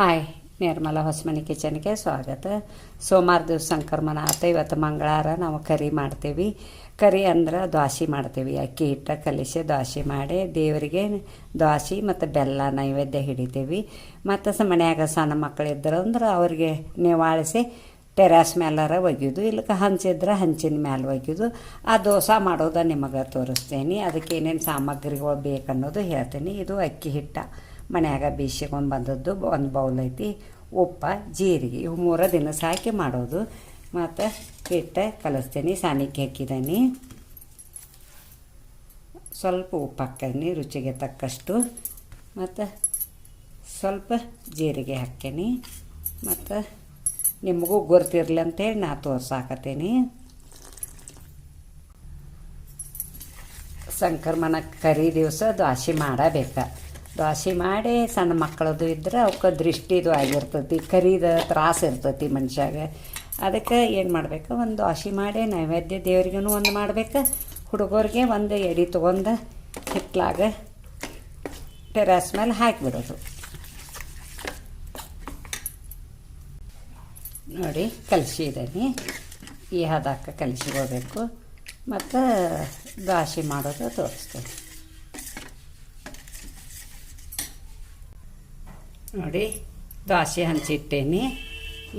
Hi, ನಿರ್ಮಲ ಹೊಸಮನಿ ಕಿಚನ್ಗೆ ಸ್ವಾಗತ. ಸೋಮವಾರ ದಿವಸ ಸಂಕ್ರಮಣ ಆತ ಇವತ್ತು ಮಂಗಳವಾರ ನಾವು ಕರಿ ಮಾಡ್ತೀವಿ. ಕರಿ ಅಂದ್ರೆ ದ್ವಾಸಿ ಮಾಡ್ತೀವಿ. ಅಕ್ಕಿ ಹಿಟ್ಟು ಕಲಿಸಿ ದ್ವಾಸಿ ಮಾಡಿ ದೇವರಿಗೆ ದ್ವಾಸಿ ಮತ್ತು ಬೆಲ್ಲ ನೈವೇದ್ಯ ಹಿಡಿತೀವಿ. ಮತ್ತು ಸ ಮನ್ಯಾಗ ಸಣ್ಣ ಮಕ್ಕಳಿದ್ರು ಅಂದ್ರೆ ಅವ್ರಿಗೆ ನಿವಾಳಿಸಿ ಟೆರಾಸ್ ಮೇಲಾರ ಒಗ್ಯೋದು. ಇಲ್ಲಕ ಹಂಚಿದ್ರೆ ಹಂಚಿನ ಮ್ಯಾಲೆ ಒಗ್ಯೋದು. ಆ ದೋಸೆ ಮಾಡೋದ ನಿಮಗೆ ತೋರಿಸ್ತೀನಿ. ಅದಕ್ಕೆ ಏನೇನು ಸಾಮಗ್ರಿಗಳು ಬೇಕನ್ನೋದು ಹೇಳ್ತೀನಿ. ಇದು ಅಕ್ಕಿ ಹಿಟ್ಟ. ಮನ್ಯಾಗ ಬೀಸಿಕೊಂಡು ಬಂದದ್ದು ಒಂದು ಬೌಲ್ ಐತಿ. ಉಪ್ಪ, ಜೀರಿಗೆ ಇವು ಮೂರ ದಿನ ಸಾಕಿ ಮಾಡೋದು. ಮತ್ತು ಹಿಟ್ಟು ಕಲಿಸ್ತೀನಿ ಸಾನಿಗೆ ಹಾಕಿದ್ದೀನಿ ಸ್ವಲ್ಪ ಉಪ್ಪು ಹಾಕ್ತೀನಿ, ರುಚಿಗೆ ತಕ್ಕಷ್ಟು. ಮತ್ತು ಸ್ವಲ್ಪ ಜೀರಿಗೆ ಹಾಕ್ತೀನಿ. ಮತ್ತು ನಿಮಗೂ ಗೊತ್ತಿರಲಿ ಅಂತೇಳಿ ನಾ ತೋರ್ಸಾಕತ್ತೀನಿ. ಸಂಕ್ರಮಣ ಕರಿ ದಿವಸ ದ್ವಾಸಿ ಮಾಡಬೇಕು. ದ್ವಾಸೆ ಮಾಡಿ ಸಣ್ಣ ಮಕ್ಕಳದು ಇದ್ರೆ ಅವಕ್ಕೆ ದೃಷ್ಟಿದು ಆಗಿರ್ತೈತಿ, ಕರೀದ ತ್ರಾಸ ಇರ್ತೈತಿ ಮನುಷ್ಯಾಗ. ಅದಕ್ಕೆ ಏನು ಮಾಡ್ಬೇಕು? ಒಂದು ದೋಸೆ ಮಾಡಿ ನೈವೇದ್ಯ ದೇವ್ರಿಗೂ ಒಂದು ಮಾಡ್ಬೇಕು. ಹುಡುಗರಿಗೆ ಒಂದು ಎಡಿ ತೊಗೊಂಡು ಹಿಟ್ಲಾಗ ಟೆರಾಸ್ ಮೇಲೆ ಹಾಕಿಬಿಡೋದು. ನೋಡಿ ಕಲಿಸಿದ್ದೀನಿ ಈ ಹದಕ್ಕೆ ಕಲಸಿಗೋಬೇಕು ಮತ್ತು ದ್ವಾಸೆ ಮಾಡೋದು ತೋರಿಸ್ತೇನೆ. ನೋಡಿ ದ್ವಾಸೆ ಹಂಚಿಟ್ಟೇನಿ.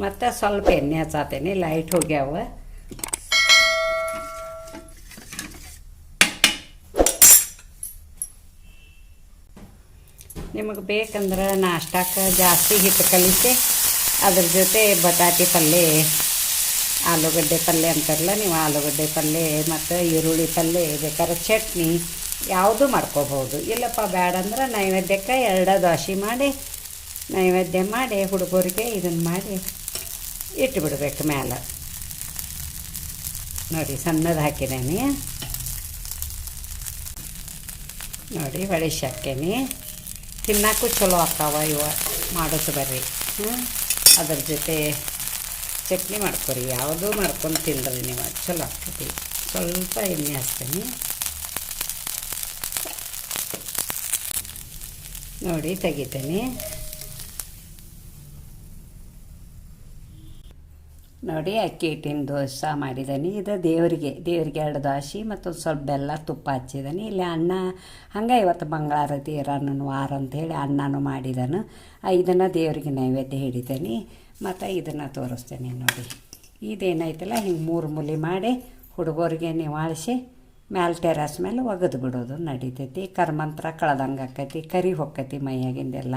ಮತ್ತು ಸ್ವಲ್ಪ ಎಣ್ಣೆ ಹಚ್ಚಾತೇನಿ ಲೈಟ್ ಹೋಗ್ಯಾವ. ನಿಮಗೆ ಬೇಕಂದ್ರೆ ನಾಷ್ಟಕ್ಕೆ ಜಾಸ್ತಿ ಹಿಟ್ಟು ಕಲಿಸಿ, ಅದ್ರ ಜೊತೆ ಬಟಾಟಿ ಪಲ್ಯ ಆಲೂಗಡ್ಡೆ ಪಲ್ಯ ಅಂತಾರಲ್ಲ, ನೀವು ಆಲೂಗಡ್ಡೆ ಪಲ್ಯ ಮತ್ತು ಈರುಳ್ಳಿ ಪಲ್ಯ ಬೇಕಾದ್ರೆ ಚಟ್ನಿ, ಯಾವುದು ಮಾಡ್ಕೋಬೋದು ಇಲ್ಲಪ್ಪ ಬೇಡ ಅಂದ್ರೆ ನೈವೇದ್ಯಕ್ಕೆ ಎರಡು ದೋಸೆ ಮಾಡಿ ನೈವೇದ್ಯ ಮಾಡಿ ಹುಡುಗರಿಗೆ ಇದನ್ನು ಮಾಡಿ ಇಟ್ಟುಬಿಡ್ಬೇಕು ಮೇಲೆ ನೋಡಿ ಸಣ್ಣದು ಹಾಕಿದ್ದೀನಿ ನೋಡಿ ಹೊಳಿಸಿ ಹಾಕೇನಿ. ತಿನ್ನಕ್ಕೂ ಚಲೋ ಆಗ್ತಾವ ಇವ ಮಾಡೋದು ಬರ್ರಿ. ಹ್ಞೂ ಅದ್ರ ಜೊತೆ ಚಟ್ನಿ ಮಾಡ್ಕೊರಿ. ಯಾವುದೂ ಮಾಡ್ಕೊಂಡು ತಿಂದ್ರಿ ನೀವು. ಚಲೋ ಆಗ್ತೈತಿ. ಸ್ವಲ್ಪ ಎಣ್ಣೆ ಹಾಕ್ತೀನಿ. ನೋಡಿ ತೆಗಿತೀನಿ. ನೋಡಿ, ಅಕ್ಕಿ ಹಿಟ್ಟಿನ ದೋಸೆ ಮಾಡಿದ್ದೀನಿ ಇದು ದೇವರಿಗೆ ದೇವರಿಗೆ ಎರಡು ದೋಸೆ ಮತ್ತು ಸ್ವಲ್ಪ ಬೆಲ್ಲ ತುಪ್ಪ ಹಚ್ಚಿದ್ದೀನಿ ಇಲ್ಲಿ ಅನ್ನ ಹಂಗೆ ಇವತ್ತು ಮಂಗಳಾರ ತೀರನ ವಾರ ಅಂಥೇಳಿ ಮಾಡಿದನು. ಇದನ್ನು ದೇವರಿಗೆ ನೈವೇದ್ಯ ಹಿಡಿತೀನಿ ಮತ್ತು ಇದನ್ನು ತೋರಿಸ್ತೇನೆ ನೋಡಿ. ಇದೇನೈತಲ್ಲ ಹಿಂಗೆ ಮೂರು ಮುಲಿ ಮಾಡಿ ಹುಡುಗರಿಗೆ ನಿವಾಳಿಸಿ ಮ್ಯಾಲೆ ಟೆರಸ್ ಮೇಲೆ ಒಗೆದು ಬಿಡೋದು ನಡಿತೈತಿ. ಕರ್ಮಂತ್ರ ಕಳೆದಂಗೆ ಆಕೈತಿ, ಕರಿ ಹೊಕ್ಕತಿ ಮೈಯಾಗಿಂದೆಲ್ಲ.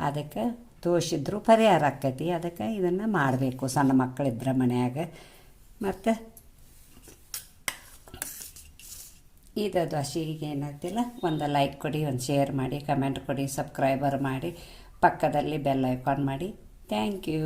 ಅದಕ್ಕೆ ತೋಷಿದ್ರು ಪರಿಹಾರ ಆಕೈತಿ ಅದಕ್ಕೆ ಇದನ್ನು ಮಾಡಬೇಕು ಸಣ್ಣ ಮಕ್ಕಳಿದ್ರೆ ಮನೆಯಾಗ. ಮತ್ತು ಇದು ದೋಸೆಗೆ ಏನಾಗ್ತಿಲ್ಲ? ಒಂದು ಲೈಕ್ ಕೊಡಿ, ಒಂದು ಶೇರ್ ಮಾಡಿ ಕಮೆಂಟ್ ಕೊಡಿ ಸಬ್ಸ್ಕ್ರೈಬರ್ ಮಾಡಿ, ಪಕ್ಕದಲ್ಲಿ ಬೆಲ್ ಐಕಾನ್ ಮಾಡಿ. Thank you